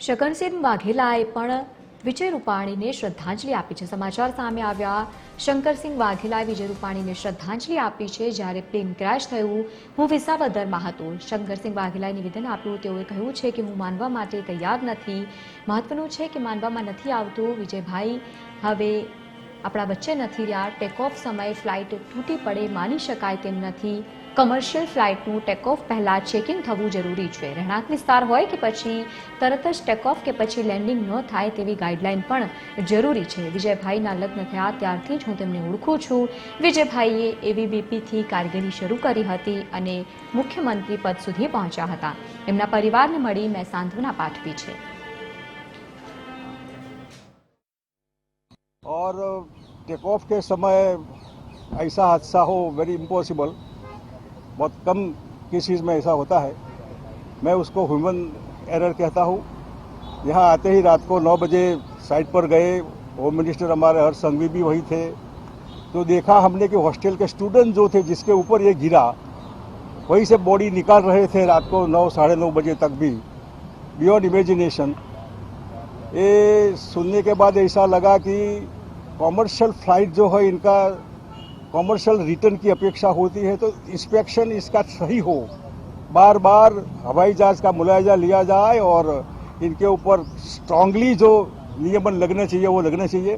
શકનસિંહ વાઘેલાએ પણ વિજય રૂપાણીને શ્રદ્ધાંજલિ આપી છે. સમાચાર સામે આવ્યા, શંકરસિંહ વાઘેલાએ વિજય રૂપાણીને શ્રદ્ધાંજલિ આપી છે. જ્યારે પ્લેન ક્રેશ થયું, હું વિસાવદરમાં હતો. શંકરસિંહ વાઘેલાએ નિવેદન આપ્યું, તેઓએ કહ્યું છે કે હું માનવા માટે તૈયાર નથી. મહત્વનું છે કે માનવામાં નથી આવતું. વિજયભાઈ, હવે આપણા વચ્ચે નથી રહ્યા ટેકઓફ સમયે ફ્લાઇટ તૂટી પડે માની શકાય તેમ નથી. કમર્શિયલ ફ્લાઇટનું ટેકઓફ પહેલાં ચેકિંગ થવું જરૂરી છે. રહેણાંક વિસ્તાર હોય કે પછી, તરત જ ટેકઓફ કે પછી લેન્ડિંગ ન થાય તેવી ગાઈડલાઇન પણ જરૂરી છે. વિજયભાઈના લગ્ન થયા ત્યારથી જ હું તેમને ઓળખું છું. વિજયભાઈએ એવીબીપીથી કારગીરી શરૂ કરી હતી અને મુખ્યમંત્રી પદ સુધી પહોંચ્યા હતા. એમના પરિવારને મળી મેં સાંત્વના પાઠવી છે. और टेक ऑफ़ के समय ऐसा हादसा हो वेरी इम्पॉसिबल बहुत कम केसेस में ऐसा होता है। मैं उसको ह्यूमन एरर कहता हूँ। यहाँ आते ही रात को नौ बजे साइट पर गए। होम मिनिस्टर हमारे हर संघवी भी वही थे। तो देखा हमने कि हॉस्टल के स्टूडेंट जो थे, जिसके ऊपर ये गिरा, वहीं से बॉडी निकाल रहे थे रात को नौ, साढ़े नौ बजे तक भी। बियॉन्ड इमेजिनेशन ये सुनने के बाद ऐसा लगा कि कॉमर्शियल फ़्लाइट जो है, इनका कॉमर्शियल रिटर्न की अपेक्षा होती है तो इंस्पेक्शन इसका सही हो। बार बार हवाई जहाज़ का मुलायजा लिया जाए और इनके ऊपर स्ट्रांगली जो नियमन लगने चाहिए, वो लगने चाहिए।